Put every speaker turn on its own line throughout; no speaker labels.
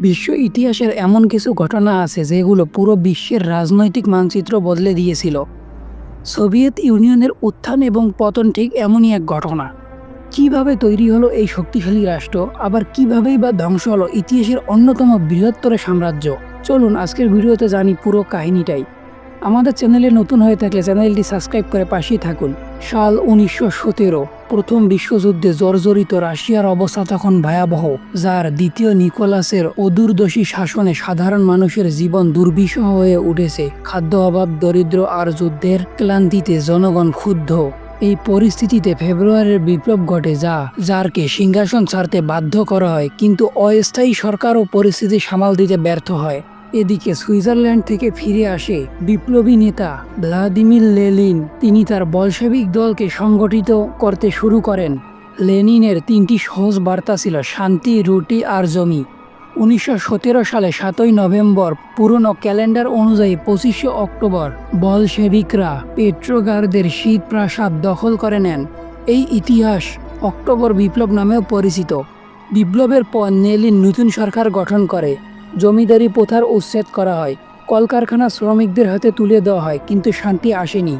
বিশ্ব ইতিহাসের এমন কিছু ঘটনা আছে যেগুলো পুরো বিশ্বের রাজনৈতিক মানচিত্র বদলে দিয়েছিল। সোভিয়েত ইউনিয়নের উত্থান এবং পতন ঠিক এমনই এক ঘটনা। কীভাবে তৈরি হলো এই শক্তিশালী রাষ্ট্র? আবার কিভাবেই বা ধ্বংস হলো ইতিহাসের অন্যতম বৃহত্তর সাম্রাজ্য? চলুন আজকের ভিডিওতে জানি পুরো কাহিনীটাই। আমাদের চ্যানেলে নতুন হয়ে থাকলে চ্যানেলটি সাবস্ক্রাইব করে পাশেই থাকুন। সাল উনিশশো সতেরো, প্রথম বিশ্বযুদ্ধে জর্জরিত রাশিয়ার অবস্থা তখন ভয়াবহ, যার দ্বিতীয় নিকোলাসের অদূরদর্শী শাসনে সাধারণ মানুষের জীবন দুর্বিষহ হয়ে উঠেছে। খাদ্য অভাব, দরিদ্র আর যুদ্ধের ক্লান্তিতে জনগণ ক্ষুব্ধ। এই পরিস্থিতিতে ফেব্রুয়ারির বিপ্লব ঘটে যা, যারকে সিংহাসন ছাড়তে বাধ্য করা হয়, কিন্তু অস্থায়ী সরকারও পরিস্থিতি সামাল দিতে ব্যর্থ হয়। এদিকে সুইজারল্যান্ড থেকে ফিরে আসে বিপ্লবী নেতা ভ্লাদিমির লেলিন তিনি তার বলশেবিক দলকে সংগঠিত করতে শুরু করেন। লেনিনের তিনটি সহজ বার্তা ছিল শান্তি, রুটি আর জমি। উনিশশো সতেরো সালে সাতই নভেম্বর পুরনো ক্যালেন্ডার অনুযায়ী পঁচিশে অক্টোবর বলশেবিকরা পেট্রোগারদের শীত প্রাসাদ দখল করে নেন। এই ইতিহাস অক্টোবর বিপ্লব নামেও পরিচিত। বিপ্লবের পর নেলিন নতুন সরকার গঠন করে। জমিদারি প্রথার উচ্ছেদ করা হয়। কলকারখানা শ্রমিকদের হাতে তুলে দেওয়া হয়, কিন্তু শান্তি আসেনি।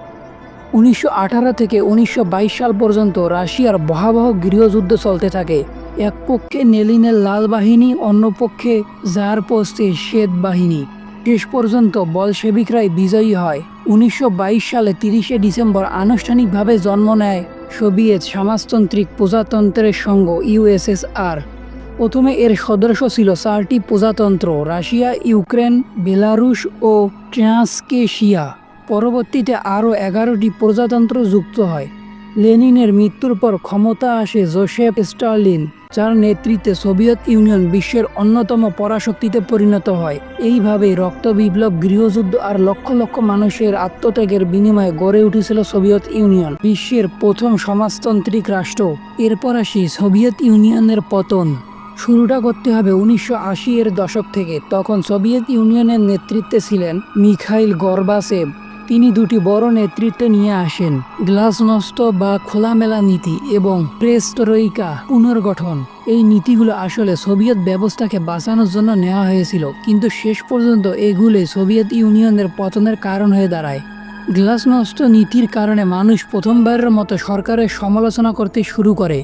উনিশশো আঠারো থেকে উনিশশো বাইশ সাল পর্যন্ত রাশিয়ার ভয়াবহ গৃহযুদ্ধ চলতে থাকে। এক পক্ষে নেলিনের লাল বাহিনী, অন্য পক্ষে জার পোস্টে শ্বেত বাহিনী। শেষ পর্যন্ত বলশেবিকরাই বিজয়ী হয়। উনিশশো বাইশ সালে তিরিশে ডিসেম্বর আনুষ্ঠানিকভাবে জন্ম নেয় সোভিয়েত সমাজতান্ত্রিক প্রজাতন্ত্রের সঙ্গ ইউএসএসআর প্রথমে এর সদস্য ছিল চারটি প্রজাতন্ত্র, রাশিয়া, ইউক্রেন, বেলারুশ ও ট্রান্সকেশিয়া। পরবর্তীতে আরও এগারোটি প্রজাতন্ত্র যুক্ত হয়। লেনিনের মৃত্যুর পর ক্ষমতা আসে জোসেফ স্টার্লিন যার নেতৃত্বে সোভিয়েত ইউনিয়ন বিশ্বের অন্যতম পরাশক্তিতে পরিণত হয়। এইভাবে রক্ত বিপ্লব, গৃহযুদ্ধ আর লক্ষ লক্ষ মানুষের আত্মত্যাগের বিনিময়ে গড়ে উঠেছিল সোভিয়েত ইউনিয়ন, বিশ্বের প্রথম সমাজতান্ত্রিক রাষ্ট্র। এরপর আসি সোভিয়েত ইউনিয়নের পতন। শুরুটা করতে হবে উনিশশো আশি এর দশক থেকে। তখন সোভিয়েত ইউনিয়নের নেতৃত্বে ছিলেন মিখাইল গর্বাসেভ। তিনি দুটি বড় নেতৃত্ব নিয়ে আসেন গ্লাসনস্ট বা খোলামেলা নীতি এবং প্রেস্তরইকা পুনর্গঠন। এই নীতিগুলো আসলে সোভিয়েত ব্যবস্থাকে বাঁচানোর জন্য নেওয়া হয়েছিল, কিন্তু শেষ পর্যন্ত এগুলোই সোভিয়েত ইউনিয়নের পতনের কারণ হয়ে দাঁড়ায়। গ্লাসনস্ট নীতির কারণে মানুষ প্রথমবারের মতো সরকারের সমালোচনা করতে শুরু করে।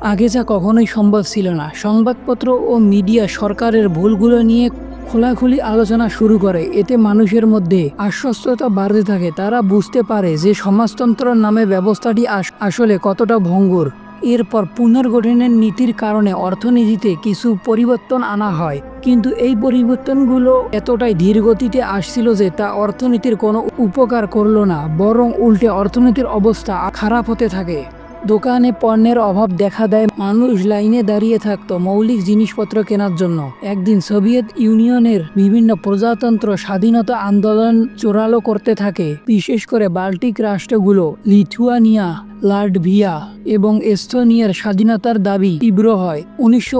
আগে যা কখনোই সম্ভব ছিল না। সংবাদপত্র ও মিডিয়া সরকারের ভুলগুলো নিয়ে খোলাখুলি আলোচনা শুরু করে। এতে মানুষের মধ্যে আশ্বস্ততা বাড়তে থাকে। তারা বুঝতে পারে যে সমাজতন্ত্রের নামে ব্যবস্থাটি আস- আসলে কতটা ভঙ্গুর। এরপর পুনর্গঠনের নীতির কারণে অর্থনীতিতে কিছু পরিবর্তন আনা হয়। কিন্তু এই পরিবর্তনগুলো এতটাই ধীরগতিতে আসছিল যে তা অর্থনীতির কোনো উপকার করল না, বরং উল্টে অর্থনীতির অবস্থা খারাপ হতে থাকে। দোকানে পণ্যের অভাব দেখা দেয়, মানুষ লাইনে দাঁড়িয়ে থাকতো মৌলিক জিনিসপত্র কেনার জন্য। একদিন সোভিয়েত ইউনিয়নের বিভিন্ন প্রজাতন্ত্র স্বাধীনতা আন্দোলন চোরালো করতে থাকে। বিশেষ করে বাল্টিক রাষ্ট্রগুলো, লিথুয়ানিয়া লাটভিয়া এবং এস্তোনিয়ার স্বাধীনতার দাবি তীব্র হয়। উনিশশো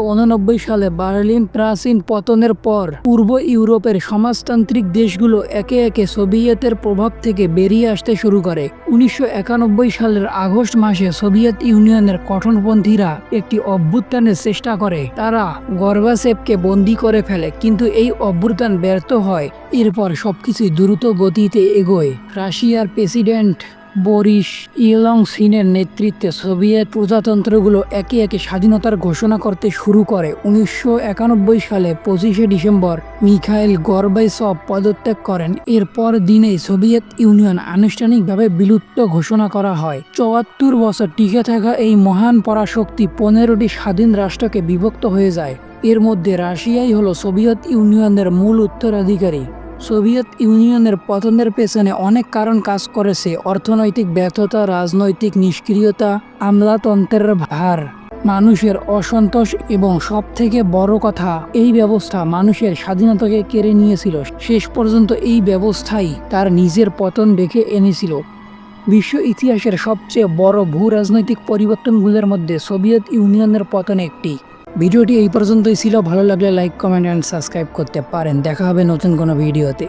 সালে বার্লিন প্রাচীন পতনের পর পূর্ব ইউরোপের সমাজতান্ত্রিক দেশগুলো একে একে সোভিয়েতের প্রভাব থেকে বেরিয়ে আসতে শুরু করে। উনিশশো একানব্বই সালের আগস্ট মাসে সোভিয়েত ইউনিয়নের কঠোরপন্থীরা একটি অভ্যুত্থানের চেষ্টা করে। তারা গর্বাসেপকে বন্দি করে ফেলে, কিন্তু এই অভ্যুত্থান ব্যর্থ হয়। এরপর সবকিছুই দ্রুত গতিতে এগোয়। রাশিয়ার প্রেসিডেন্ট বরিস ইলং সিনের নেতৃত্বে সোভিয়েত প্রজাতন্ত্রগুলো একে একে স্বাধীনতার ঘোষণা করতে শুরু করে। উনিশশো একানব্বই সালে পঁচিশে ডিসেম্বর মিখাইল গর্বাইসভ পদত্যাগ করেন। এরপর দিনেই সোভিয়েত ইউনিয়ন আনুষ্ঠানিকভাবে বিলুপ্ত ঘোষণা করা হয়। চুয়াত্তর বছর টিকে থাকা এই মহান পরাশক্তি পনেরোটি স্বাধীন রাষ্ট্রকে বিভক্ত হয়ে যায়। এর মধ্যে রাশিয়াই হলো সোভিয়েত ইউনিয়নের মূল উত্তরাধিকারী। সোভিয়েত ইউনিয়নের পতনের পেছনে অনেক কারণ কাজ করেছে, অর্থনৈতিক ব্যর্থতা, রাজনৈতিক নিষ্ক্রিয়তা, আমলাতন্ত্রের ভার। মানুষের অসন্তোষ এবং সব থেকে বড় কথা, এই ব্যবস্থা মানুষের স্বাধীনতাকে কেড়ে নিয়েছিল। শেষ পর্যন্ত এই ব্যবস্থাই তার নিজের পতন ডেকে এনেছিল। বিশ্ব ইতিহাসের সবচেয়ে বড় ভূ রাজনৈতিক পরিবর্তনগুলোর মধ্যে সোভিয়েত ইউনিয়নের পতন একটি। ভিডিওটি এই পর্যন্তই। ছিল ভালো লাগলে লাইক কমেন্ট অ্যান্ড সাবস্ক্রাইব করতে পারেন। দেখা হবে নতুন কোনো ভিডিওতে।